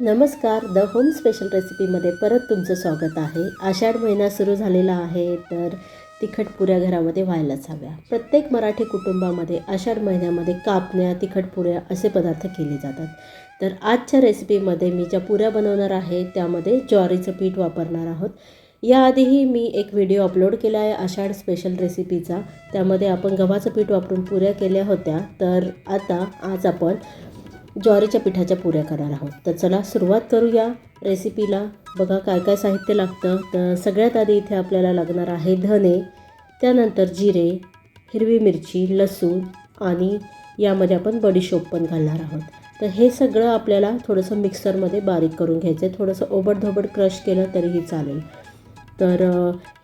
नमस्कार the home special रेसिपीमध्ये परत तुमचं स्वागत आहे. आषाढ महिना सुरू झालेला आहे तर तिखट पुऱ्या घरामध्ये व्हायलाच हव्या. प्रत्येक मराठी कुटुंबामध्ये आषाढ महिन्यामध्ये कापण्या तिखट पुऱ्या असे पदार्थ केले जातात. तर आजच्या रेसिपीमध्ये मी ज्या पुऱ्या बनवणार आहे त्यामध्ये ज्वारीचं पीठ वापरणार आहोत. याआधीही मी एक व्हिडिओ अपलोड केला आहे आषाढ स्पेशल रेसिपीचा. त्यामध्ये आपण गव्हाचं पीठ वापरून पुऱ्या केल्या होत्या. तर आता आज आपण ज्वारीच्या पिठाच्या पुऱ्या करणार आहोत. तर चला सुरुवात करूया रेसिपीला बघा काय काय साहित्य लागतं. तर सगळ्यात आधी इथे आपल्याला लागणार आहे धने त्यानंतर जिरे हिरवी मिरची लसूण आणि यामध्ये आपण बडीशोप पण घालणार आहोत. तर हे सगळं आपल्याला थोडंसं मिक्सरमध्ये बारीक करून घ्यायचं आहे थोडंसं ओबडधोबड क्रश केलं तरीही चालेल. तर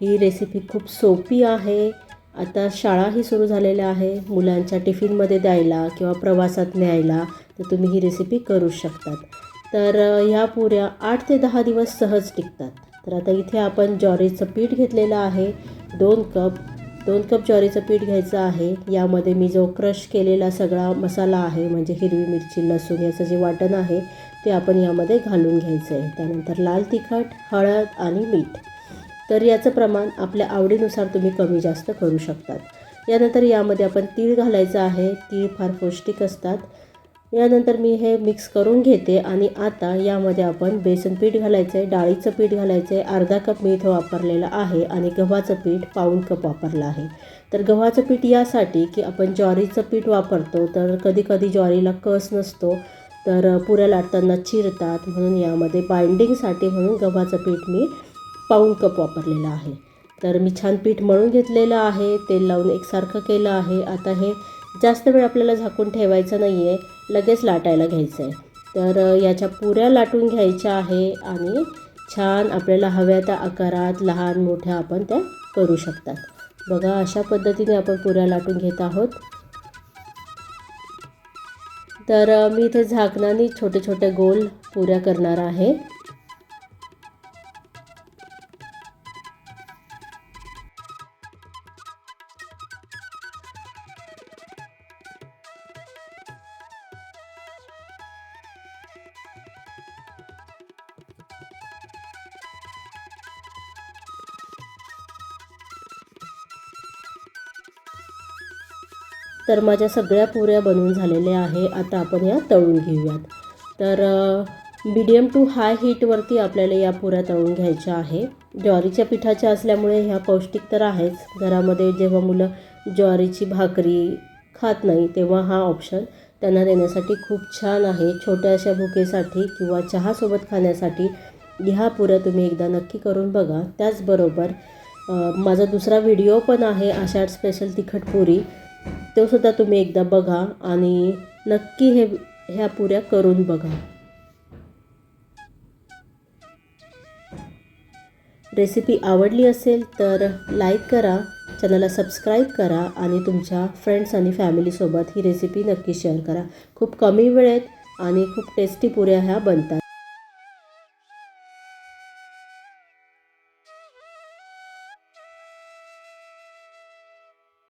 ही रेसिपी खूप सोपी आहे. आता शाळाही सुरू झालेल्या आहे. मुलांच्या टिफिनमध्ये द्यायला किंवा प्रवासात न्यायला तर तुम्ही ही रेसिपी करू शकतात. तर ह्या पुऱ्या आठ ते दहा दिवस सहज टिकतात. तर आता इथे आपण ज्वारीचं पीठ घेतलेलं आहे. दोन कप दोन कप ज्वारीचं पीठ घ्यायचं आहे. यामध्ये मी जो क्रश केलेला सगळा मसाला आहे म्हणजे हिरवी मिरची लसूण याचं जे वाटण आहे ते आपण यामध्ये घालून घ्यायचं आहे. त्यानंतर लाल तिखट हळद आणि मीठ. तर याचं प्रमाण आपल्या आवडीनुसार तुम्ही कमी जास्त करू शकतात. यानंतर यामध्ये आपण तीळ घालायचं आहे. तीळ फार पौष्टिक असतात. यानंतर मी हे मिक्स करून घेते आणि आता यामध्ये आपण बेसन पीठ घालायचं आहे डाळीचं पीठ घालायचं आहे अर्धा कप मी इथं वापरलेलं आहे आणि गव्हाचं पीठ पाऊण कप वापरलं आहे. तर गव्हाचं पीठ यासाठी की आपण ज्वारीचं पीठ वापरतो तर कधी कधी ज्वारीला कस नसतो तर पुऱ्या लाटताना चिरतात म्हणून यामध्ये बाइंडिंगसाठी म्हणून गव्हाचं पीठ मी पाऊण कप वापरलेलं आहे. तर मी छान पीठ मळून घेतलेलं आहे तेल लावून एकसारखं केलं आहे. आता हे जास्त वेळ आपल्याला झाकून ठेवायचं नाही आहे लगेच लाटायला घ्यायचं आहे तर याच्या पुऱ्या लाटून घ्यायच्या आहे आणि छान आपल्याला हव्या त्या आकारात लहान मोठ्या आपण त्या करू शकतात. बघा अशा पद्धतीने आपण पुऱ्या लाटून घेत आहोत. तर मी इथे झाकणाने छोटे छोटे गोल पुऱ्या करणार आहे. तर माझ्या सगळ्या पुऱ्या बनवून झालेल्या आहे. आता आपण या तळून घेऊयात. तर मीडियम टू हाय हीटवरती आपल्याला या पुऱ्या तळून घ्यायच्या आहे. ज्वारीच्या पिठाच्या असल्यामुळे ह्या पौष्टिक तर आहेच. घरामध्ये जेव्हा मुलं ज्वारीची भाकरी खात नाही तेव्हा हा ऑप्शन त्यांना देण्यासाठी खूप छान आहे. छोट्याशा भुकेसाठी किंवा चहासोबत खाण्यासाठी ह्या पुऱ्या तुम्ही एकदा नक्की करून बघा. त्याचबरोबर माझा दुसरा व्हिडिओ पण आहे आषाढ स्पेशल तिखट पुरी. तो सुद्धा तुम्ही एकदा बघा आणि नक्की हे ह्या पुऱ्या करून बघा. रेसिपी आवडली असेल तर लाईक करा चॅनलला सबस्क्राईब करा आणि तुमच्या फ्रेंड्स आणि फॅमिलीसोबत ही रेसिपी नक्की शेअर करा. खूप कमी वेळेत आणि खूप टेस्टी पुऱ्या ह्या बनतात.